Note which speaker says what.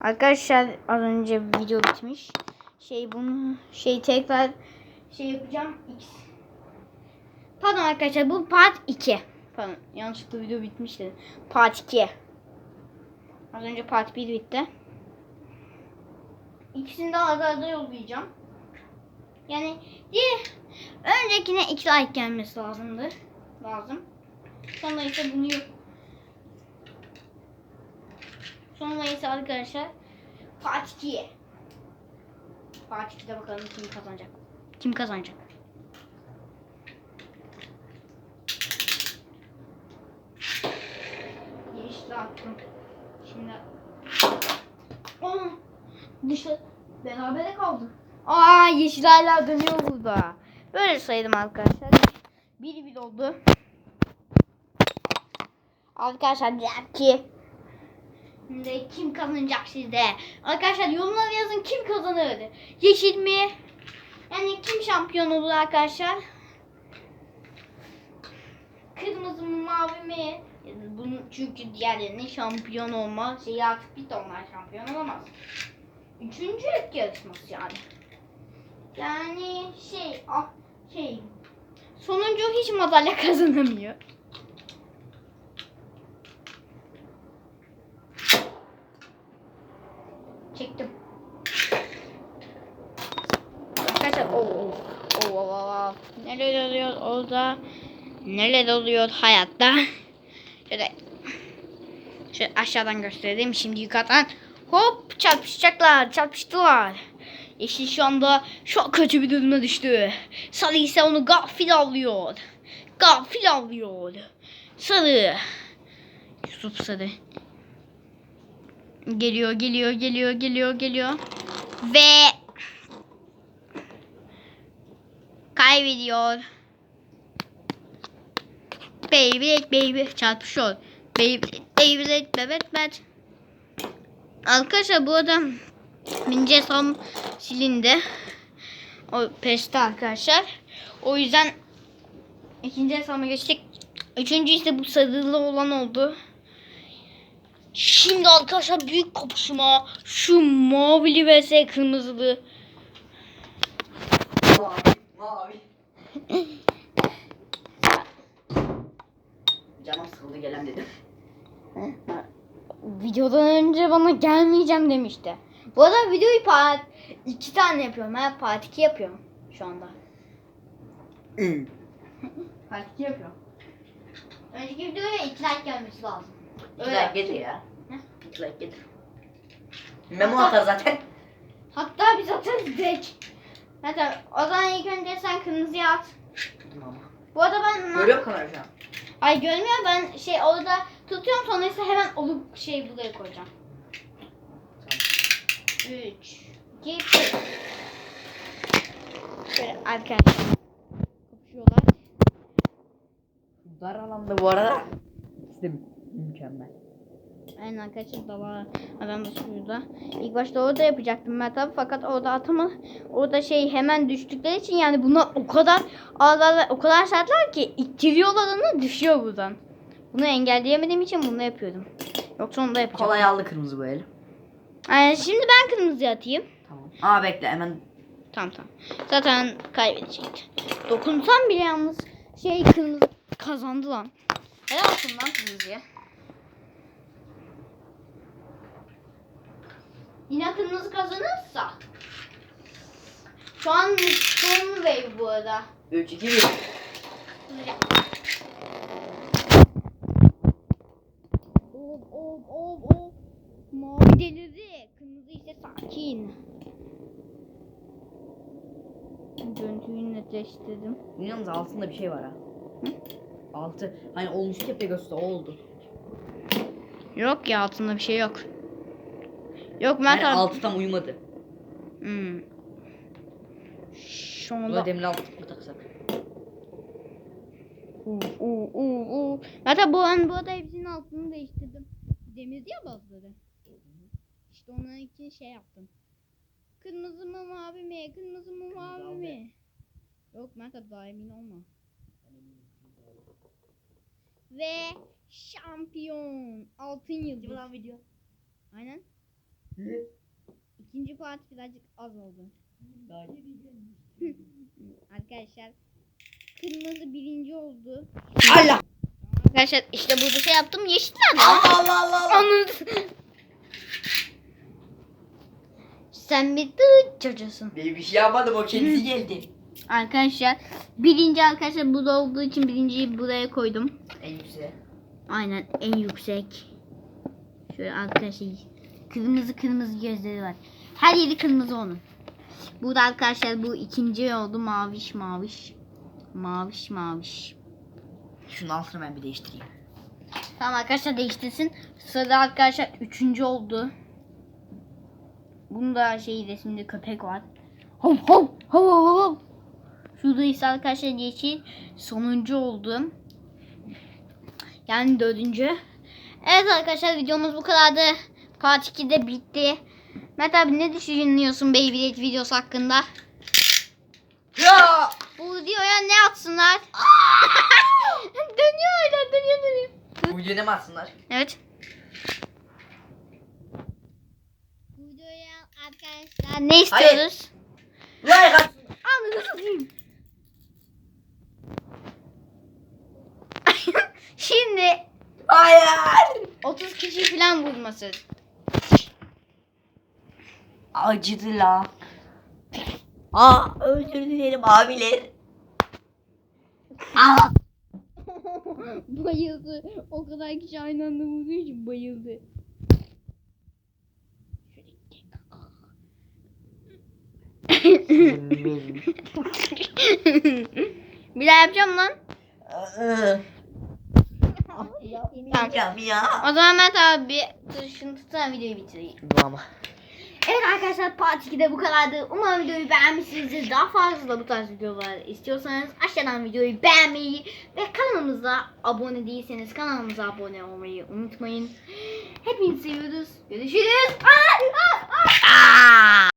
Speaker 1: Arkadaşlar az önce video bitmiş. Şey bunu şey tekrar şey yapacağım. X. Pardon arkadaşlar bu part 2. Pardon yanlışlıkla video bitmişti. Part 2. Az önce part 1 bitti. İkisini de arada arada yollayacağım. Yani diye öncekine 2 like gelmesi lazımdı. Lazım. Sonra ise bunu yok. Sonra ise arkadaşlar Part 2'ye. Part 2'de bakalım kim kazanacak. Kim kazanacak? Yeşil attım. Şimdi Aa, dışı berabere kaldı. Aa yeşil hala dönüyor burada. Böyle saydım arkadaşlar. Bir bir oldu. Arkadaşlar diğer ki Şimdi kim kazanacak sizde? Arkadaşlar yorumlara yazın kim kazanır? Yeşil mi? Yani kim şampiyon olur arkadaşlar? Kırmızı mı mavi mi? Bunun çünkü diğerlerinin şampiyon olma şeyi artık bitti onlar şampiyon olamaz. Üçüncü yarışması yani. Yani şey ah, şey sonuncu hiç madalya kazanamıyor. Çektim. Arkadaşlar o o o o o neler oluyor orada neler oluyor hayatta şöyle şöyle aşağıdan göstereyim şimdi yukarıdan hop çarpışacaklar çarpıştılar Yeşil şu anda çok kötü bir duruma düştü. Sarı ise onu gafil avlıyor. Gafil avlıyor. Sarı. Yusuf Sarı. Geliyor, geliyor, geliyor, geliyor, geliyor. Ve kaybediyor. Baby, baby çarpışıyor. Baby, baby, bebek, bebek. Arkadaşlar bu adam Mince son silindi. O peste arkadaşlar. O yüzden ikinci hesabıma geçtik. Üçüncü ise bu sarılı olan oldu. Şimdi arkadaşlar büyük kapışma. Şu mavili vs kırmızılı.
Speaker 2: Mavi, mavi. Canım sıkıldı gelem dedim.
Speaker 1: Videodan önce bana gelmeyeceğim demişti. Bu arada videoyu part iki tane yapıyorum. Ben part 2 yapıyorum şu anda. Part 2 yapıyorum. Önceki videoya 2 like gelmesi lazım.
Speaker 2: İki
Speaker 1: Öyle.
Speaker 2: like getir ya.
Speaker 1: Ne?
Speaker 2: İki like getir. Memo atar zaten.
Speaker 1: Hatta biz atarız direkt. Zaten o zaman ilk önce sen kırmızıya at.
Speaker 2: Tamam.
Speaker 1: Bu arada ben...
Speaker 2: Görüyor kamera şu an.
Speaker 1: Ay görmüyor ben şey orada tutuyorum sonra ise hemen olup şey buraya koyacağım.
Speaker 2: Tamam.
Speaker 1: 3 2 1 Şöyle arkadaşlar kapışıyorlar.
Speaker 2: Dar alanda bu arada. De mükemmel.
Speaker 1: Aynen arkadaşlar da var. Adam da şurada. İlk başta orada yapacaktım ben tabii fakat orada atama orada şey hemen düştükleri için yani bunlar o kadar ağlarlar o kadar sertler ki ittiriyorlar onu düşüyor buradan. Bunu engelleyemediğim için bunu yapıyordum. Yoksa onu da yapacağım.
Speaker 2: Kolay aldı kırmızı bu el.
Speaker 1: Yani şimdi ben kırmızı atayım.
Speaker 2: Tamam. Aa bekle hemen.
Speaker 1: Tamam tamam. Zaten kaybedecekti. Dokunsam bile yalnız şey kırmızı kazandı lan. Helal olsun lan kırmızıya. Yine kırmızı kazanırsa. Şu an son wave bu arada.
Speaker 2: 3, 2, 1.
Speaker 1: Of of of of. Mavi delirdi. Kırmızı ise sakin. Görüntüyü netleştirdim.
Speaker 2: Yalnız altında bir şey var ha. Altı. Hani olmuş ki Pegasus'ta oldu.
Speaker 1: Yok ya altında bir şey yok. Yok
Speaker 2: Yani
Speaker 1: Mert abi.
Speaker 2: altı tam uyumadı.
Speaker 1: Hmm. Şu anda.
Speaker 2: da demirli altı mı taksak?
Speaker 1: Uu, uu, uu, uu. Zaten bu an bu arada hepsinin altını değiştirdim. Demirdi ya bazıları. İşte onların için şey yaptım. Kırmızı mı mavi mi? Kırmızı mı mavi mi? Yok Mert abi daha emin olma. Ve şampiyon. Altın yıldız.
Speaker 2: video.
Speaker 1: Aynen. İkinci part birazcık az oldu. Arkadaşlar kırmızı birinci oldu.
Speaker 2: Allah.
Speaker 1: Arkadaşlar işte burada şey yaptım yeşil adı.
Speaker 2: Allah Allah Allah.
Speaker 1: Onun... Sen bir dıt çocuğusun.
Speaker 2: Ben bir şey yapmadım o kendisi geldi.
Speaker 1: Arkadaşlar birinci arkadaşlar bu da olduğu için birinciyi buraya koydum.
Speaker 2: En yüksek.
Speaker 1: Aynen en yüksek. Şöyle arkadaşlar kırmızı kırmızı gözleri var. Her yeri kırmızı onun. Burada arkadaşlar bu ikinci oldu maviş maviş. Maviş maviş.
Speaker 2: Şunun altını ben bir değiştireyim.
Speaker 1: Tamam arkadaşlar değiştirsin. Sırada arkadaşlar üçüncü oldu. Bunda şey resimde köpek var. Hov hov hov hov hov. Şurada ise arkadaşlar yeşil sonuncu oldu. Yani dördüncü. Evet arkadaşlar videomuz bu kadardı. Part 2 de bitti. Mert abi ne düşünüyorsun Beyblade videosu hakkında?
Speaker 2: Ya!
Speaker 1: Bu videoya ne atsınlar? dönüyor öyle dönüyor dönüyor.
Speaker 2: Bu videoya mi atsınlar?
Speaker 1: Evet. Bu videoya arkadaşlar ne istiyoruz?
Speaker 2: Like at.
Speaker 1: Anladın satayım. Şimdi
Speaker 2: Hayır.
Speaker 1: 30 kişi falan bulması.
Speaker 2: Acıdı la. Aa özür dilerim abiler. Aa.
Speaker 1: bayıldı. O kadar kişi aynı anda vurduğu için bayıldı. Bir daha yapacağım lan.
Speaker 2: Yapmayacağım ya.
Speaker 1: O zaman Mert abi dur şunu tutsana videoyu bitireyim.
Speaker 2: Bu ama.
Speaker 1: Evet arkadaşlar part 2'de bu kadardı. Umarım videoyu beğenmişsinizdir. Daha fazla bu tarz videolar istiyorsanız aşağıdan videoyu beğenmeyi ve kanalımıza abone değilseniz kanalımıza abone olmayı unutmayın. Hepinizi seviyoruz. Görüşürüz. Aa, aa, aa.